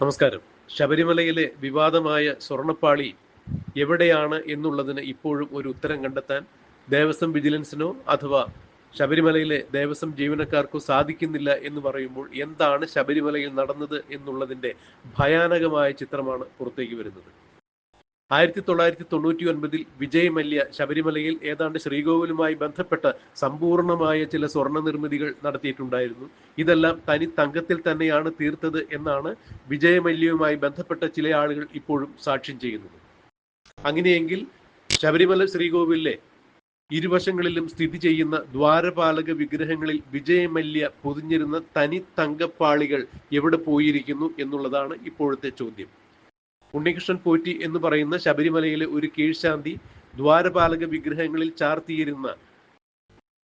നമസ്കാരം. ശബരിമലയിലെ വിവാദമായ സ്വർണപ്പാളി എവിടെയാണ് എന്നുള്ളതിന് ഇപ്പോഴും ഒരു ഉത്തരം കണ്ടെത്താൻ ദേവസ്വം വിജിലൻസിനോ അഥവാ ശബരിമലയിലെ ദേവസ്വം ജീവനക്കാർക്കോ സാധിക്കുന്നില്ല എന്ന് പറയുമ്പോൾ എന്താണ് ശബരിമലയിൽ നടന്നത് എന്നുള്ളതിന്റെ ഭയാനകമായ ചിത്രമാണ് പുറത്തേക്ക് വരുന്നത്? ആയിരത്തി തൊള്ളായിരത്തി തൊണ്ണൂറ്റി ഒൻപതിൽ വിജയ് മല്യ ശബരിമലയിൽ ഏതാണ്ട് ശ്രീകോവിലുമായി ബന്ധപ്പെട്ട സമ്പൂർണമായ ചില സ്വർണ നിർമ്മിതികൾ നടത്തിയിട്ടുണ്ടായിരുന്നു. ഇതെല്ലാം തനി തങ്കത്തിൽ തന്നെയാണ് തീർത്തത് എന്നാണ് വിജയമല്യവുമായി ബന്ധപ്പെട്ട ചില ആളുകൾ ഇപ്പോഴും സാക്ഷ്യം ചെയ്യുന്നത്. അങ്ങനെയെങ്കിൽ ശബരിമല ശ്രീകോവിലിലെ ഇരുവശങ്ങളിലും സ്ഥിതി ചെയ്യുന്ന ദ്വാരപാലക വിഗ്രഹങ്ങളിൽ വിജയമല്യ പൊതിഞ്ഞിരുന്ന തനി തങ്കപ്പാളികൾ എവിടെ പോയിരിക്കുന്നു എന്നുള്ളതാണ് ഇപ്പോഴത്തെ ചോദ്യം. ഉണ്ണികൃഷ്ണൻ പോറ്റി എന്ന് പറയുന്ന ശബരിമലയിലെ ഒരു കീഴ്ശാന്തി ദ്വാരപാലക വിഗ്രഹങ്ങളിൽ ചാർത്തിയിരുന്ന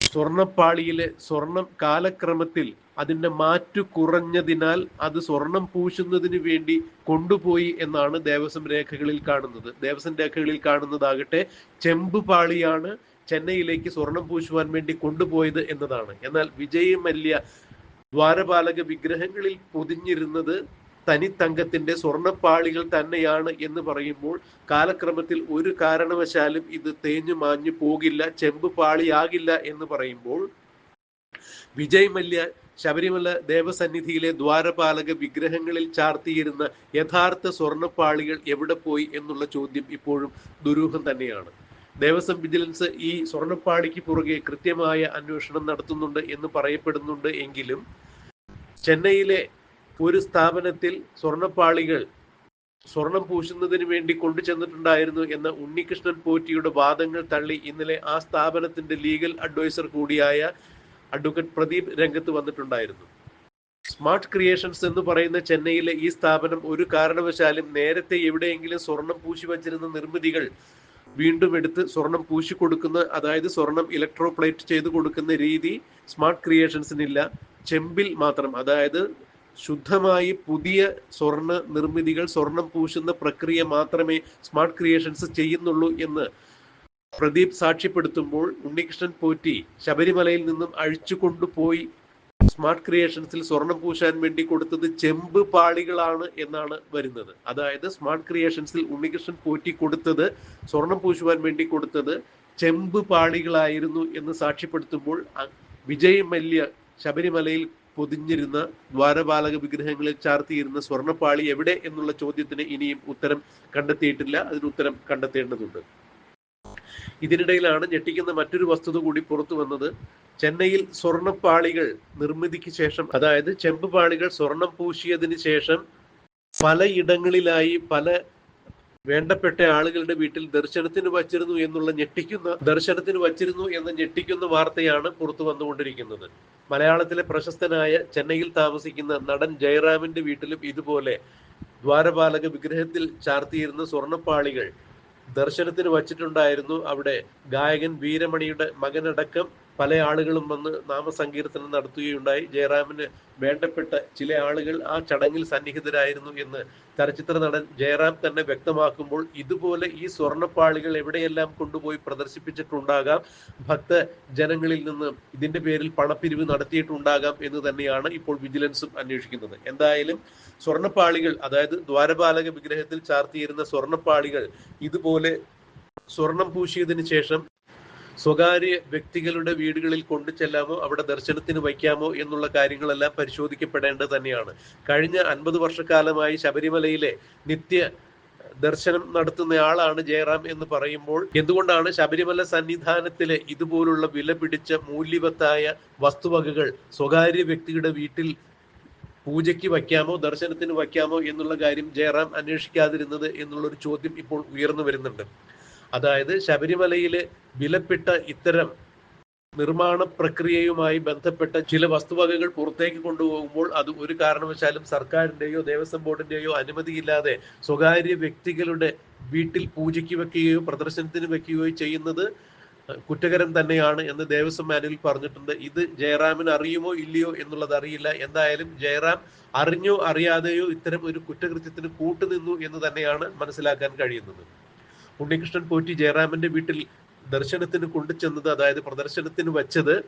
സ്വർണപ്പാളിയിലെ സ്വർണം കാലക്രമത്തിൽ അതിന്റെ മാറ്റു കുറഞ്ഞതിനാൽ അത് സ്വർണം പൂശുന്നതിന് വേണ്ടി കൊണ്ടുപോയി എന്നാണ് ദേവസ്വം രേഖകളിൽ കാണുന്നത്. ദേവസ്വം രേഖകളിൽ കാണുന്നതാകട്ടെ ചെമ്പ് പാളിയാണ് ചെന്നൈയിലേക്ക് സ്വർണം പൂശുവാൻ വേണ്ടി കൊണ്ടുപോയത് എന്നതാണ്. എന്നാൽ വിജയ് മല്യ ദ്വാരപാലക വിഗ്രഹങ്ങളിൽ പൊതിഞ്ഞിരുന്നത് തനി തങ്കത്തിന്റെ സ്വർണപ്പാളികൾ തന്നെയാണ് എന്ന് പറയുമ്പോൾ കാലക്രമത്തിൽ ഒരു കാരണവശാലും ഇത് തേഞ്ഞു മാഞ്ഞു പോകില്ല ചെമ്പ് പാളിയാകില്ല എന്ന് പറയുമ്പോൾ വിജയ് മല്യ ശബരിമല ദേവസന്നിധിയിലെ ദ്വാരപാലക വിഗ്രഹങ്ങളിൽ ചാർത്തിയിരുന്ന യഥാർത്ഥ സ്വർണപ്പാളികൾ എവിടെ പോയി എന്നുള്ള ചോദ്യം ഇപ്പോഴും ദുരൂഹം തന്നെയാണ്. ദേവസ്വം വിജിലൻസ് ഈ സ്വർണപ്പാളിക്ക് പുറകെ കൃത്യമായ അന്വേഷണം നടത്തുന്നുണ്ട് എന്ന് പറയപ്പെടുന്നുണ്ട് എങ്കിലും ചെന്നൈയിലെ ഒരു സ്ഥാപനത്തിൽ സ്വർണപ്പാളികൾ സ്വർണം പൂശുന്നതിന് വേണ്ടി കൊണ്ടുചെന്നിട്ടുണ്ടായിരുന്നു എന്ന ഉണ്ണികൃഷ്ണൻ പോറ്റിയുടെ വാദങ്ങൾ തള്ളി ഇന്നലെ ആ സ്ഥാപനത്തിന്റെ ലീഗൽ അഡ്വൈസർ കൂടിയായ അഡ്വക്കേറ്റ് പ്രദീപ് രംഗത്ത് വന്നിട്ടുണ്ടായിരുന്നു. സ്മാർട്ട് ക്രിയേഷൻസ് എന്ന് പറയുന്ന ചെന്നൈയിലെ ഈ സ്ഥാപനം ഒരു കാരണവശാലും നേരത്തെ എവിടെയെങ്കിലും സ്വർണം പൂശി വച്ചിരുന്ന നിർമ്മിതികൾ വീണ്ടും എടുത്ത് സ്വർണം പൂശി കൊടുക്കുന്ന അതായത് സ്വർണം ഇലക്ട്രോപ്ലേറ്റ് ചെയ്ത് കൊടുക്കുന്ന രീതി സ്മാർട്ട് ക്രിയേഷൻസിനില്ല ചെമ്പിൽ മാത്രം അതായത് ശുദ്ധമായി പുതിയ സ്വർണ നിർമ്മിതികൾ സ്വർണം പൂശുന്ന പ്രക്രിയ മാത്രമേ സ്മാർട്ട് ക്രിയേഷൻസ് ചെയ്യുന്നുള്ളൂ എന്ന് പ്രദീപ് സാക്ഷ്യപ്പെടുത്തുമ്പോൾ ഉണ്ണികൃഷ്ണൻ പോറ്റി ശബരിമലയിൽ നിന്നും അഴിച്ചു കൊണ്ടുപോയി സ്മാർട്ട് ക്രിയേഷൻസിൽ സ്വർണം പൂശാൻ വേണ്ടി കൊടുത്തത് ചെമ്പ് പാളികളാണ് എന്നാണ് വരുന്നത്. അതായത് സ്മാർട്ട് ക്രിയേഷൻസിൽ ഉണ്ണികൃഷ്ണൻ പോറ്റി കൊടുത്തത് സ്വർണം പൂശുവാൻ വേണ്ടി കൊടുത്തത് ചെമ്പ് പാളികളായിരുന്നു എന്ന് സാക്ഷ്യപ്പെടുത്തുമ്പോൾ വിജയ് മല്യ ശബരിമലയിൽ പൊതിഞ്ഞിരുന്ന ദ്വാരപാലക വിഗ്രഹങ്ങളിൽ ചാർത്തിയിരുന്ന സ്വർണപ്പാളി എവിടെ എന്നുള്ള ചോദ്യത്തിന് ഇനിയും ഉത്തരം കണ്ടെത്തിയിട്ടില്ല. അതിന് ഉത്തരം കണ്ടെത്തേണ്ടതുണ്ട്. ഇതിനിടയിലാണ് ഞെട്ടിക്കുന്ന മറ്റൊരു വസ്തുത കൂടി പുറത്തു വന്നത്. ചെന്നൈയിൽ സ്വർണപ്പാളികൾ നിർമ്മിതിക്ക് ശേഷം അതായത് ചെമ്പ് പാളികൾ സ്വർണം പൂശിയതിന് ശേഷം പലയിടങ്ങളിലായി പല വേണ്ടപ്പെട്ട ആളുകളുടെ വീട്ടിൽ ദർശനത്തിന് വച്ചിരുന്നു എന്നുള്ള ഞെട്ടിക്കുന്ന ദർശനത്തിന് വച്ചിരുന്നു എന്ന ഞെട്ടിക്കുന്ന വാർത്തയാണ് പുറത്തു വന്നുകൊണ്ടിരിക്കുന്നത്. മലയാളത്തിലെ പ്രശസ്തനായ ചെന്നൈയിൽ താമസിക്കുന്ന നടൻ ജയറാമിന്റെ വീട്ടിലും ഇതുപോലെ ദ്വാരപാലക വിഗ്രഹത്തിൽ ചാർത്തിയിരുന്ന സ്വർണപ്പാളികൾ ദർശനത്തിന് വച്ചിട്ടുണ്ടായിരുന്നു. അവിടെ ഗായകൻ വീരമണിയുടെ മകനടക്കം പല ആളുകളും വന്ന് നാമസങ്കീർത്തനം നടത്തുകയുണ്ടായി. ജയറാമിന് വേണ്ടപ്പെട്ട ചില ആളുകൾ ആ ചടങ്ങിൽ സന്നിഹിതരായിരുന്നു എന്ന് ചലച്ചിത്ര നടൻ ജയറാം തന്നെ വ്യക്തമാക്കുമ്പോൾ ഇതുപോലെ ഈ സ്വർണപ്പാളികൾ എവിടെയെല്ലാം കൊണ്ടുപോയി പ്രദർശിപ്പിച്ചിട്ടുണ്ടാകാം ഭക്ത ജനങ്ങളിൽ നിന്ന് ഇതിന്റെ പേരിൽ പണപ്പിരിവ് നടത്തിയിട്ടുണ്ടാകാം എന്ന് തന്നെയാണ് ഇപ്പോൾ വിജിലൻസും അന്വേഷിക്കുന്നത്. എന്തായാലും സ്വർണപ്പാളികൾ അതായത് ദ്വാരപാലക വിഗ്രഹത്തിൽ ചാർത്തിയിരുന്ന സ്വർണപ്പാളികൾ ഇതുപോലെ സ്വർണം പൂശിയതിനു ശേഷം സ്വകാര്യ വ്യക്തികളുടെ വീടുകളിൽ കൊണ്ടു ചെല്ലാമോ? അവിടെ ദർശനത്തിന് വയ്ക്കാമോ? എന്നുള്ള കാര്യങ്ങളെല്ലാം പരിശോധിക്കപ്പെടേണ്ടത് തന്നെയാണ്. കഴിഞ്ഞ അൻപത് വർഷക്കാലമായി ശബരിമലയിലെ നിത്യ ദർശനം നടത്തുന്ന ആളാണ് ജയറാം എന്ന് പറയുമ്പോൾ എന്തുകൊണ്ടാണ് ശബരിമല സന്നിധാനത്തിലെ ഇതുപോലുള്ള വില പിടിച്ച മൂല്യവത്തായ വസ്തുവകകൾ സ്വകാര്യ വ്യക്തിയുടെ വീട്ടിൽ പൂജയ്ക്ക് വയ്ക്കാമോ? ദർശനത്തിന് വയ്ക്കാമോ? എന്നുള്ള കാര്യം ജയറാം അന്വേഷിക്കാതിരുന്നത് എന്നുള്ളൊരു ചോദ്യം ഇപ്പോൾ ഉയർന്നു വരുന്നുണ്ട്. അതായത് ശബരിമലയിൽ വിലപ്പെട്ട ഇത്തരം നിർമ്മാണ പ്രക്രിയയുമായി ബന്ധപ്പെട്ട ചില വസ്തുവകകൾ പുറത്തേക്ക് കൊണ്ടുപോകുമ്പോൾ അത് ഒരു കാരണവശാലും സർക്കാരിന്റെയോ ദേവസ്വം ബോർഡിന്റെയോ അനുമതിയില്ലാതെ സ്വകാര്യ വ്യക്തികളുടെ വീട്ടിൽ പൂജയ്ക്ക് വെക്കുകയോ പ്രദർശനത്തിന് വെക്കുകയോ ചെയ്യുന്നത് കുറ്റകരം തന്നെയാണ് എന്ന് ദേവസ്വം മാനുവൽ പറഞ്ഞിട്ടുണ്ട്. ഇത് ജയറാമിന് അറിയുമോ ഇല്ലയോ എന്നുള്ളത് അറിയില്ല. എന്തായാലും ജയറാം അറിഞ്ഞോ അറിയാതെയോ ഇത്തരം ഒരു കുറ്റകൃത്യത്തിന് കൂട്ടുനിന്നു എന്ന് തന്നെയാണ് മനസ്സിലാക്കാൻ കഴിയുന്നത്. ഉണ്ണികൃഷ്ണൻ പോറ്റി ജയറാമന്റെ വീട്ടിൽ ദർശനത്തിന് കൊണ്ടുചെന്നത് അതായത് പ്രദർശനത്തിന് വെച്ചത്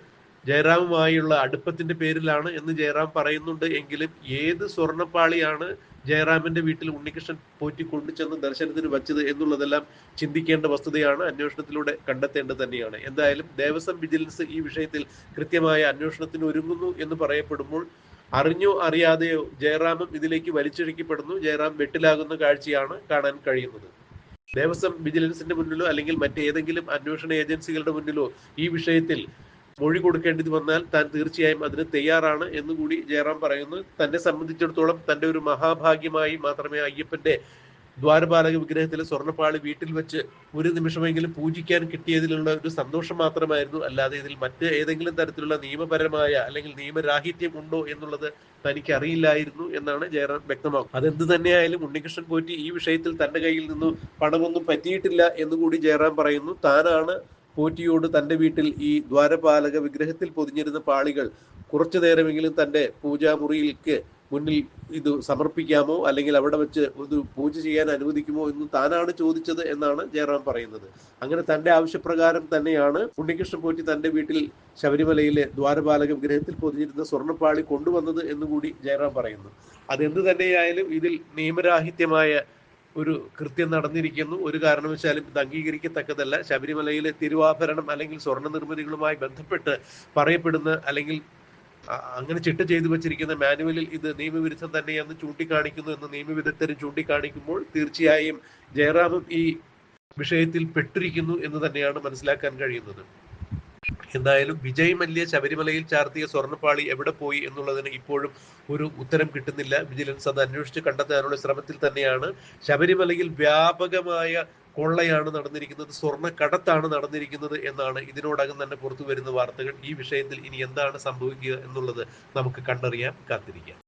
ജയറാമുമായുള്ള അടുപ്പത്തിന്റെ പേരിലാണ് എന്ന് ജയറാം പറയുന്നുണ്ട്. എങ്കിലും ഏത് സ്വർണപ്പാളിയാണ് ജയറാമിന്റെ വീട്ടിൽ ഉണ്ണികൃഷ്ണൻ പോറ്റി കൊണ്ടുചെന്ന് ദർശനത്തിന് വച്ചത് എന്നുള്ളതെല്ലാം ചിന്തിക്കേണ്ട വസ്തുതയാണ് അന്വേഷണത്തിലൂടെ കണ്ടെത്തേണ്ടത് തന്നെയാണ്. എന്തായാലും ദേവസ്വം വിജിലൻസ് ഈ വിഷയത്തിൽ കൃത്യമായ അന്വേഷണത്തിന് ഒരുങ്ങുന്നു എന്ന് പറയപ്പെടുമ്പോൾ അറിഞ്ഞോ അറിയാതെയോ ജയറാമും ഇതിലേക്ക് വലിച്ചിഴക്കപ്പെടുന്നു. ജയറാം വെട്ടിലാകുന്ന കാഴ്ചയാണ് കാണാൻ കഴിയുന്നത്. ദേവസ്വം വിജിലൻസിന്റെ മുന്നിലോ അല്ലെങ്കിൽ മറ്റേതെങ്കിലും അന്വേഷണ ഏജൻസികളുടെ മുന്നിലോ ഈ വിഷയത്തിൽ മൊഴി കൊടുക്കേണ്ടി വന്നാൽ താൻ തീർച്ചയായും അതിന് തയ്യാറാണ് എന്നുകൂടി ജയറാം പറയുന്നു. തന്നെ സംബന്ധിച്ചിടത്തോളം തന്റെ ഒരു മഹാഭാഗ്യമായി മാത്രമേ അയ്യപ്പന്റെ ദ്വാരപാലക വിഗ്രഹത്തിലെ സ്വർണപ്പാളി വീട്ടിൽ വെച്ച് ഒരു നിമിഷമെങ്കിലും പൂജിക്കാൻ കിട്ടിയതിലുള്ള ഒരു സന്തോഷം മാത്രമായിരുന്നു. അല്ലാതെ ഇതിൽ മറ്റ് ഏതെങ്കിലും തരത്തിലുള്ള നിയമപരമായ അല്ലെങ്കിൽ നിയമരാഹിത്യം ഉണ്ടോ എന്നുള്ളത് തനിക്ക് അറിയില്ലായിരുന്നു എന്നാണ് ജയറാം വ്യക്തമാക്കുന്നത്. അതെന്ത് തന്നെയായാലും ഉണ്ണികൃഷ്ണൻ പോറ്റി ഈ വിഷയത്തിൽ തന്റെ കയ്യിൽ നിന്നും പണമൊന്നും പറ്റിയിട്ടില്ല എന്നുകൂടി ജയറാം പറയുന്നു. താനാണ് പോറ്റിയോട് തന്റെ വീട്ടിൽ ഈ ദ്വാരപാലക വിഗ്രഹത്തിൽ പൊതിഞ്ഞിരുന്ന പാളികൾ കുറച്ചു നേരമെങ്കിലും തന്റെ പൂജാമുറിയിലേക്ക് മുന്നിൽ ഇത് സമർപ്പിക്കാമോ? അല്ലെങ്കിൽ അവിടെ വെച്ച് ഒരു പൂജ ചെയ്യാൻ അനുവദിക്കുമോ എന്ന് താനാണ് ചോദിച്ചത് എന്നാണ് ജയറാം പറയുന്നത്. അങ്ങനെ തന്റെ ആവശ്യപ്രകാരം തന്നെയാണ് ഉണ്ണികൃഷ്ണൻ പോറ്റി തന്റെ വീട്ടിൽ ശബരിമലയിലെ ദ്വാരപാലക വിഗ്രഹത്തിൽ പൊതിഞ്ഞിരുന്ന സ്വർണപ്പാളി കൊണ്ടുവന്നത് എന്നുകൂടി ജയറാം പറയുന്നു. അതെന്ത് തന്നെയായാലും ഇതിൽ നിയമരാഹിത്യമായ ഒരു കൃത്യം നടന്നിരിക്കുന്നു. ഒരു കാരണവശാലും ഇത് അംഗീകരിക്കത്തക്കതല്ല. ശബരിമലയിലെ തിരുവാഭരണം അല്ലെങ്കിൽ സ്വർണ നിർമ്മിതികളുമായി ബന്ധപ്പെട്ട് പറയപ്പെടുന്ന അല്ലെങ്കിൽ അങ്ങനെ ചിട്ട ചെയ്തു വെച്ചിരിക്കുന്ന മാനുവലിൽ ഇത് നിയമവിരുദ്ധം തന്നെയെന്ന് ചൂണ്ടിക്കാണിക്കുന്നു എന്ന് നിയമവിദഗ്ധരും ചൂണ്ടിക്കാണിക്കുമ്പോൾ തീർച്ചയായും ജയറാമും ഈ വിഷയത്തിൽ പെട്ടിരിക്കുന്നു എന്ന് തന്നെയാണ് മനസ്സിലാക്കാൻ കഴിയുന്നത്. എന്തായാലും വിജയ് മല്യ ശബരിമലയിൽ ചാർത്തിയ സ്വർണപ്പാളി എവിടെ പോയി എന്നുള്ളതിന് ഇപ്പോഴും ഒരു ഉത്തരം കിട്ടുന്നില്ല. വിജിലൻസ് അത് അന്വേഷിച്ച് കണ്ടെത്താനുള്ള ശ്രമത്തിൽ തന്നെയാണ്. ശബരിമലയിൽ വ്യാപകമായ കൊള്ളയാണ് നടന്നിരിക്കുന്നത് സ്വർണ കടത്താണ് നടന്നിരിക്കുന്നത് എന്നാണ് ഇതിനോടകം തന്നെ പുറത്തു വരുന്ന വാർത്തകൾ. ഈ വിഷയത്തിൽ ഇനി എന്താണ് സംഭവിക്കുക എന്നുള്ളത് നമുക്ക് കണ്ടറിയാം കാത്തിരിക്കാം.